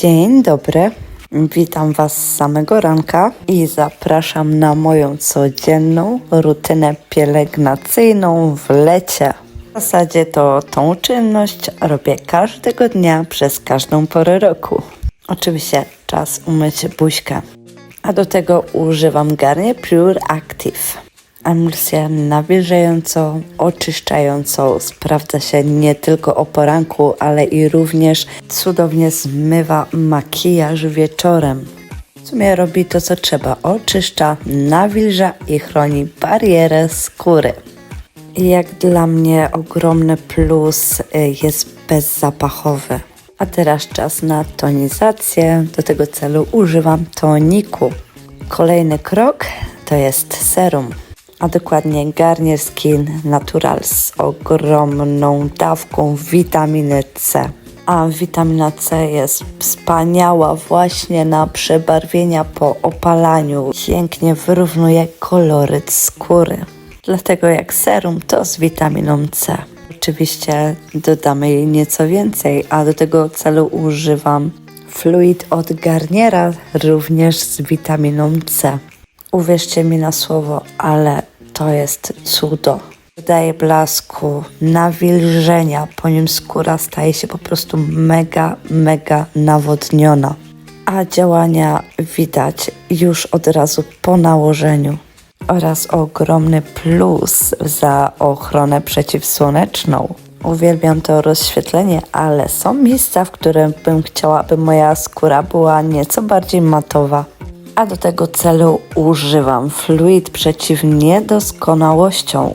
Dzień dobry. Witam Was z samego ranka i zapraszam na moją codzienną rutynę pielęgnacyjną w lecie. W zasadzie to tą czynność robię każdego dnia przez każdą porę roku. Oczywiście czas umyć buźkę. A do tego używam Garnier Pure Active. Emulsję nawilżającą, oczyszczającą sprawdza się nie tylko o poranku, ale i również cudownie zmywa makijaż wieczorem. W sumie robi to co trzeba, oczyszcza, nawilża i chroni barierę skóry. Jak dla mnie ogromny plus y, jest bezzapachowy. A teraz czas na tonizację. Do tego celu używam toniku. Kolejny krok to jest serum, a dokładnie Garnier Skin Natural z ogromną dawką witaminy C. A witamina C jest wspaniała właśnie na przebarwienia po opalaniu. Pięknie wyrównuje koloryt skóry. Dlatego jak serum to z witaminą C. Oczywiście dodamy jej nieco więcej, a do tego celu używam fluid od Garniera również z witaminą C. Uwierzcie mi na słowo, ale to jest cudo. Dodaje blasku, nawilżenia, po nim skóra staje się po prostu mega, mega nawodniona. A działania widać już od razu po nałożeniu. Oraz ogromny plus za ochronę przeciwsłoneczną. Uwielbiam to rozświetlenie, ale są miejsca, w których bym chciała, aby moja skóra była nieco bardziej matowa. A do tego celu używam fluid przeciw niedoskonałościom.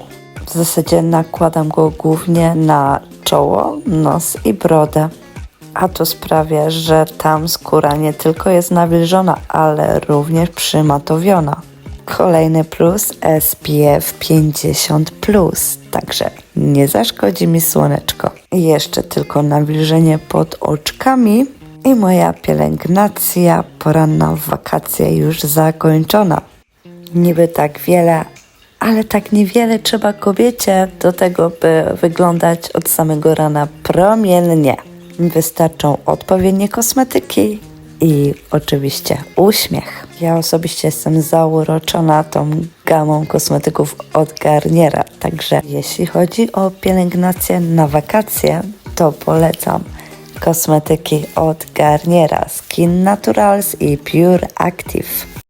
W zasadzie nakładam go głównie na czoło, nos i brodę. A to sprawia, że tam skóra nie tylko jest nawilżona, ale również przymatowiona. Kolejny plus SPF 50, także nie zaszkodzi mi słoneczko. Jeszcze tylko nawilżenie pod oczkami i moja pielęgnacja poranna w wakacje już zakończona. Niby tak wiele, ale tak niewiele trzeba kobiecie do tego, by wyglądać od samego rana promiennie. Wystarczą odpowiednie kosmetyki i oczywiście uśmiech. Ja osobiście jestem zauroczona tą gamą kosmetyków od Garniera, także jeśli chodzi o pielęgnację na wakacje, to polecam kosmetyki od Garniera Skin Naturals i Pure Active.